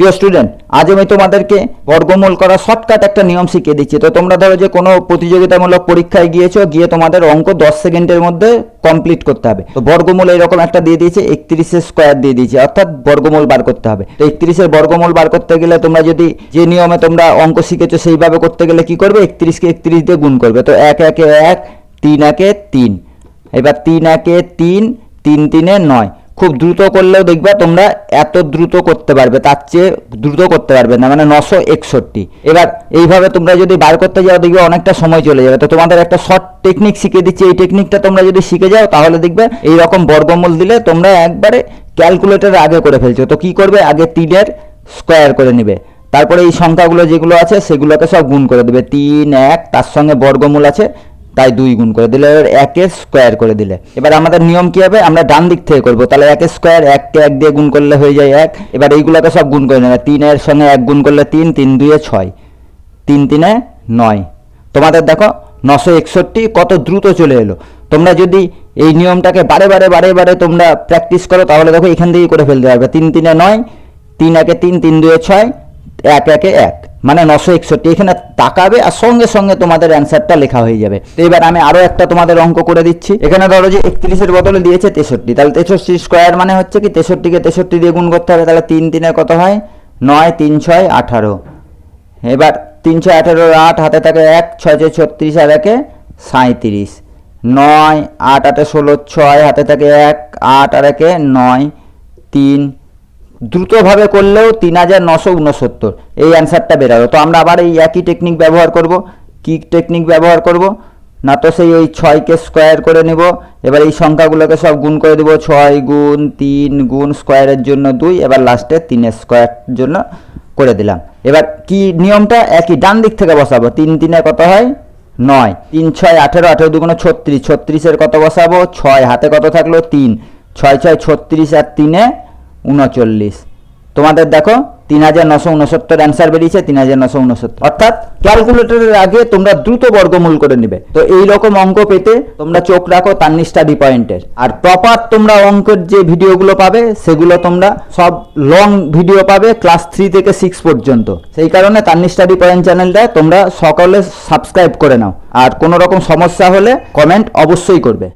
প্রিয় স্টুডেন্ট আজ আমি তোমাদেরকে বর্গমূল করা শর্টকাট একটা নিয়ম শিখিয়ে দিচ্ছি। তো তোমরা ধরো যে কোনো প্রতিযোগিতামূলক পরীক্ষায় গিয়েছো, গিয়ে তোমাদের অঙ্ক দশ সেকেন্ডের মধ্যে কমপ্লিট করতে হবে। তো বর্গমূল এরকম একটা দিয়ে দিয়েছে একত্রিশের স্কোয়ার দিয়ে দিয়েছে, অর্থাৎ বর্গমূল বার করতে হবে। তো একত্রিশের বর্গমূল বার করতে গেলে তোমরা যদি যে নিয়মে তোমরা অঙ্ক শিখেছো সেইভাবে করতে গেলে কি করবে? একত্রিশকে একত্রিশ দিয়ে গুণ করবে। তো এক, একে এক, তিন, একে তিন। এবার তিন, একে তিন তিন, তিনে নয়। খুব দ্রুত করলেও দেখবে তোমরা এত দ্রুত করতে পারবে, তার চেয়ে দ্রুত করতে পারবে না মানে নশো একষট্টি। এবার এইভাবে তোমরা যদি বার করতে যাও, দেখবে অনেকটা সময় চলে যাবে। তো তোমাদের একটা শর্ট টেকনিক শিখে দিচ্ছি, এই টেকনিকটা তোমরা যদি শিখে যাও, তাহলে দেখবে এই রকম বর্গমূল দিলে তোমরা একবারে ক্যালকুলেটর আগে করে ফেলছো। তো কি করবে? আগে তিনের স্কোয়ার করে নিবে। তারপরে এই সংখ্যাগুলো যেগুলো আছে, সেগুলোকে সব গুণ করে দেবে। তিন, এক, তার সঙ্গে বর্গমূল আছে। তাই দুই গুণ করে দিলে এবার একে স্কোয়ার করে দিলে। এবার আমাদের নিয়ম কি হবে? আমরা ডান দিক থেকে করব। তাহলে একের স্কোয়ার এককে এক দিয়ে গুণ করলে হয়ে যায় এক। এবার এইগুলোকে সব গুণ করে নেবে। তিনের সঙ্গে এক গুণ করলে তিন তিন দুয়ে ছয়। তিন, তিনে নয়। তোমাদের দেখো, নশো একষট্টি কত দ্রুত চলে এলো। তোমরা যদি এই নিয়মটাকে বারে বারে বারে বারে তোমরা প্র্যাকটিস করো, তাহলে দেখো এখান থেকেই করে ফেলতে পারবে। তিন, তিনে নয়, তিন একে তিন তিন দুয়ে ছয়, এক একে এক। মানে নশো একষট্টি, এখানে তাকাবে আর সঙ্গে সঙ্গে তোমাদের অ্যান্সারটা লেখা হয়ে যাবে। তো এবার আমি আরও একটা তোমাদের অঙ্ক করে দিচ্ছি। এখানে ধরো যে একত্রিশের বদলে দিয়েছে তেষট্টি, তাহলে তেষট্টি স্কোয়ার মানে হচ্ছে কি তেষট্টিকে তেষট্টি দিয়ে গুণ করতে হবে, তাহলে তিন তিনে কত হয়? নয়, তিন, ছয়, আঠারো। এবার তিন, ছয়, আঠেরো, আট, হাতে থাকে এক, ছয় ছয়, ছত্রিশ আর একে সাঁত্রিশ নয়, আট, আটে ষোলো, ছয়, হাতে থাকে এক, আট আর একে নয়, তিন দ্রুতভাবে করলেও তিন হাজার নশো উনসত্তর এই অ্যান্সারটা বেরালো। তো আমরা আবার এই একই টেকনিক ব্যবহার করব। কি টেকনিক ব্যবহার করব? না তো সেই ওই ছয়কে স্কোয়ার করে নেব। এবার এই সংখ্যাগুলোকে সব গুণ করে দেবো। ছয় গুণ তিন গুণ স্কোয়ারের জন্য দুই। এবার লাস্টে তিনের স্কোয়ার জন্য করে দিলাম। এবার কি নিয়মটা? একই। ডান দিক থেকে বসাবো। তিন তিনে কত হয়? নয়। তিন, ছয়, আঠেরো আঠেরো দুগুণে ছত্রিশ। ছত্রিশের কত বসাবো? ছয়। হাতে কত থাকল? তিন। ছয় ছয়, ছত্রিশ আর তিনে উনচল্লিশ। তোমাদের দেখো, তিন হাজার নশো উনসত্তর অ্যান্সার বেরিয়েছে, তিন হাজার নশো উনসত্তর। অর্থাৎ ক্যালকুলেটরের আগে তোমরা দ্রুত বর্গমূল করে নিবে। তো এই রকম অঙ্ক পেতে তোমরা চোখ রাখো তান্নি স্টাডি পয়েন্টের। আর প্রপার তোমরা অঙ্কের যে ভিডিওগুলো পাবে, সেগুলো তোমরা সব লং ভিডিও পাবে ক্লাস থ্রি থেকে সিক্স পর্যন্ত। সেই কারণে তান্নি স্টাডি পয়েন্ট চ্যানেলটা তোমরা সকলে সাবস্ক্রাইব করে নাও। আর কোনো রকম সমস্যা হলে কমেন্ট অবশ্যই করবে।